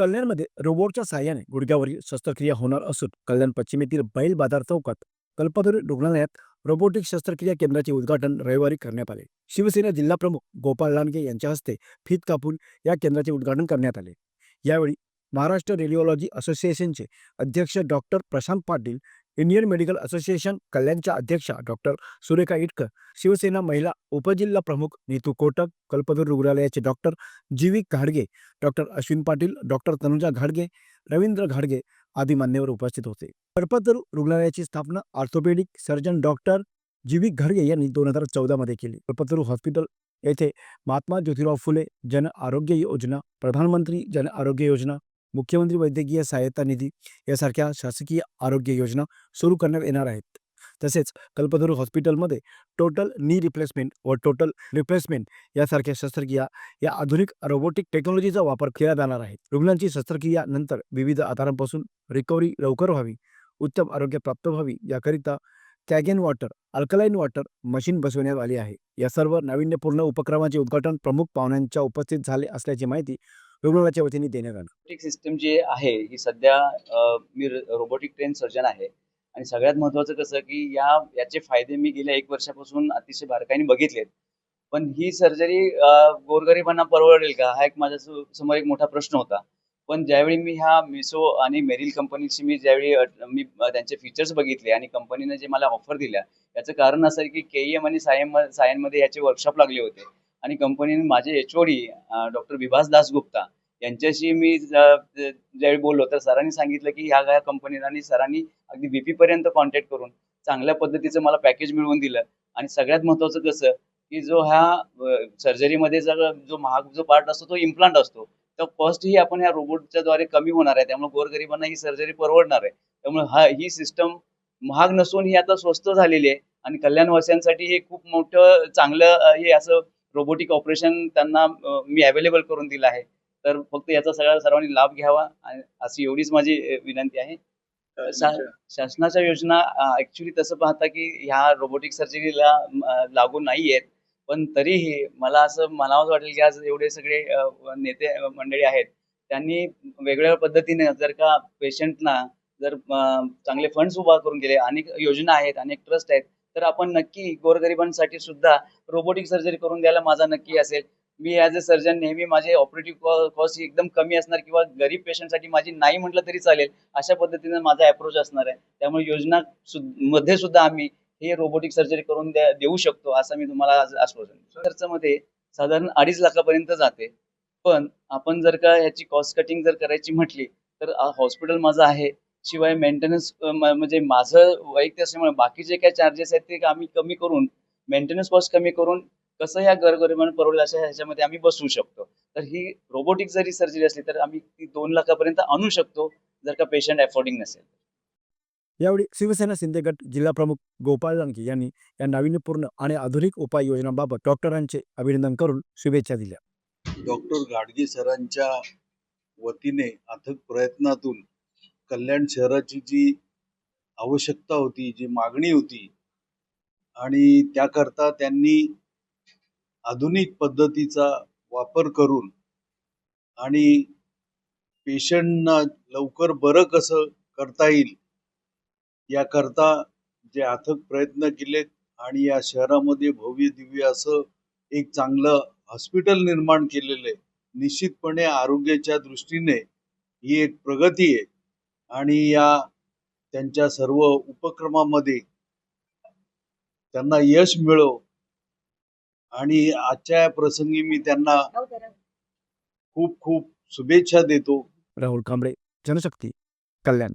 कल्याणमध्ये रोबोटच्या सहाय्याने गुडघ्यावरील शस्त्रक्रिया होणार असून कल्याण पश्चिमेतील बैल बाजार चौकात कल्पतरू रुग्णालयात रोबोटिक शस्त्रक्रिया केंद्राचे उद्घाटन रविवारी करण्यात आले. शिवसेना जिल्हा प्रमुख गोपाळ लांडगे यांच्या हस्ते फीत कापून या केंद्राचे उद्घाटन करण्यात आले. यावेळी महाराष्ट्र रेडिओलॉजी असोसिएशनचे अध्यक्ष doctor Prashant Patil Indian medical association कल्याणच्या अध्यक्षा डॉक्टर सुरेखा इटकर शिवसेना महिला उपजिल्हा प्रमुख नीतू कोटक कल्पतरू रुग्णालयाचे डॉक्टर जीविक घाडगे डॉक्टर अश्विन पाटील डॉक्टर तनुजा घाडगे रवींद्र घाडगे आदी मान्यवर उपस्थित होते. कल्पतरू रुग्णालयाची स्थापना ऑर्थोपेडिक सर्जन डॉक्टर जीवी घाडगे यांनी दोन हजार चौदामध्ये केली. कल्पतरू हॉस्पिटल येथे महात्मा ज्योतिराव फुले जन आरोग्य योजना प्रधानमंत्री जन आरोग्य योजना मुख्यमंत्री वैद्यकीय सहायता निधी यासारख्या शासकीय आरोग्य योजना सुरू करण्यात येणार आहेत. तसेच कल्पतरू हॉस्पिटलमध्ये टोटल नी रिप्लेसमेंट व टोटल रिप्लेसमेंट यासारख्या शस्त्रक्रिया या आधुनिक रोबोटिक टेक्नॉलॉजीचा वापर केला जाणार आहे. रुग्णांची शस्त्रक्रिया नंतर विविध आजारांपासून रिकव्हरी लवकर व्हावी उत्तम आरोग्य प्राप्त व्हावी याकरिता Kangen water alkaline water machine बसवण्यात आली आहे. या सर्व नाविन्यपूर्ण उपक्रमाचे उद्घाटन प्रमुख पाहुण्यांच्या उपस्थित झाले असल्याची माहिती रुग्णालयाच्या वतीने देण्यात आलं. रोबोटिक सिस्टम जी आहे ही सध्या अ, मी रोबोटिक ट्रेन सर्जन आहे. आणि सगळ्यात महत्त्वाचं कसं की या याचे फायदे मी गेल्या एक वर्षापासून अतिशय बारकाईने बघितलेत. पण ही सर्जरी गोरगरिबांना परवडेल का? हा एक माझ्या सो- समोर एक मोठा प्रश्न होता. पण ज्यावेळी मी ह्या मिसो आणि मेरिल कंपनीची मी ज्यावेळी अ, मी अ, त्यांचे फीचर्स बघितले आणि कंपनीने जे मला ऑफर दिल्या याचं कारण असं आहे की के एम आणि सायम सायनमध्ये याचे वर्कशॉप लागले होते. आणि कंपनीने माझे एचओडी डॉक्टर विभास दासगुप्ता यांच्याशी मी ज्यावेळी बोललो तर सरांनी सांगितलं की ह्या ह्या कंपनीला आणि सरांनी अगदी बीपी पर्यंत कॉन्टॅक्ट करून चांगल्या पद्धतीचं मला पॅकेज मिळवून दिलं. आणि सगळ्यात महत्त्वाचं कसं की जो ह्या सर्जरीमध्ये जर जो महाग जो पार्ट असतो तो इम्प्लांट असतो. तर कॉस्ट ही आपण ह्या रोबोटच्या द्वारे कमी होणार आहे. त्यामुळे गोरगरिबांना ही सर्जरी परवडणार आहे. त्यामुळे हा ही सिस्टम महाग नसून ही आता स्वस्त झालेली आहे. आणि कल्याणवासियांसाठी हे खूप मोठं चांगलं हे असं रोबोटिक ऑपरेशन त्यांना मी अवेलेबल करून दिलं आहे. तर फक्त याचा सगळ्या सर्वांनी लाभ घ्यावा आणि अशी एवढीच माझी विनंती आहे. शासनाच्या योजना ऍक्च्युली तसं पाहता की ह्या रोबोटिक सर्जरीला लागू नाही आहेत. पण तरीही मला असं म्हणावंच वाटेल की आज एवढे सगळे नेते मंडळी आहेत. त्यांनी वेगवेगळ्या पद्धतीने जर का पेशंटना जर चांगले फंड्स उभा करून गेले अनेक योजना आहेत अनेक ट्रस्ट आहेत तर आपण नक्की गोरगरिबांसाठी सुद्धा रोबोटिक सर्जरी करून द्यायला माझा नक्की असेल. मी ॲज अ सर्जन नेहमी माझे ऑपरेटिव्ह कॉस्ट ही एकदम कमी असणार किंवा गरीब पेशंटसाठी माझी नाही म्हटलं तरी चालेल अशा पद्धतीने माझा अप्रोच असणार आहे. त्यामुळे योजना मध्ये सुद्धा आम्ही हे रोबोटिक सर्जरी करून द्या देऊ शकतो असं मी तुम्हाला आज आश्वासन खर्चामध्ये साधारण अडीच लाखापर्यंत जाते. पण आपण जर का ह्याची कॉस्ट कटिंग जर करायची म्हटली तर हॉस्पिटल माझं आहे. शिवाय मेंटेनन्स म्हणजे माझं वैयक्तिक असल्यामुळे बाकीचे काय चार्जेस आहेत ते आम्ही कमी करून मेंटेनन्स कॉस्ट कमी करून कसं या गरगरिबांना परवडेल अशा ह्याच्यामध्ये आम्ही बसवू शकतो. तर ही रोबोटिक जरी सर्जरी असली तर आम्ही ती दोन लाखापर्यंत आणू शकतो जर का पेशंट अफोर्डिंग नसेल यावेळी शिवसेना शिंदे गट जिल्हा प्रमुख गोपाळ लांडगे यांनी या नाविन्यपूर्ण आणि आधुनिक उपाययोजनांबाबत डॉक्टरांचे अभिनंदन करून शुभेच्छा दिल्या. डॉक्टर गाडगे सरांच्या वतीने अथक प्रयत्नातून कल्याण शहराची जी आवश्यकता होती जी मागणी होती आणि त्याकरता त्यांनी आधुनिक पद्धतीचा वापर करून आणि पेशंटना लवकर बरं कसं करता येईल याकरता जे अथक प्रयत्न केलेत आणि या शहरामध्ये भव्य दिव्य असं एक चांगलं हॉस्पिटल निर्माण केलेलं आहे निश्चितपणे आरोग्याच्या दृष्टीने ही एक प्रगती आहे. आणि या त्यांच्या सर्व उपक्रमामध्ये त्यांना यश मिळो. आणि आजच्या प्रसंगी मी त्यांना खूप खूप शुभेच्छा देतो. राहुल कांबळे जनशक्ती कल्याण.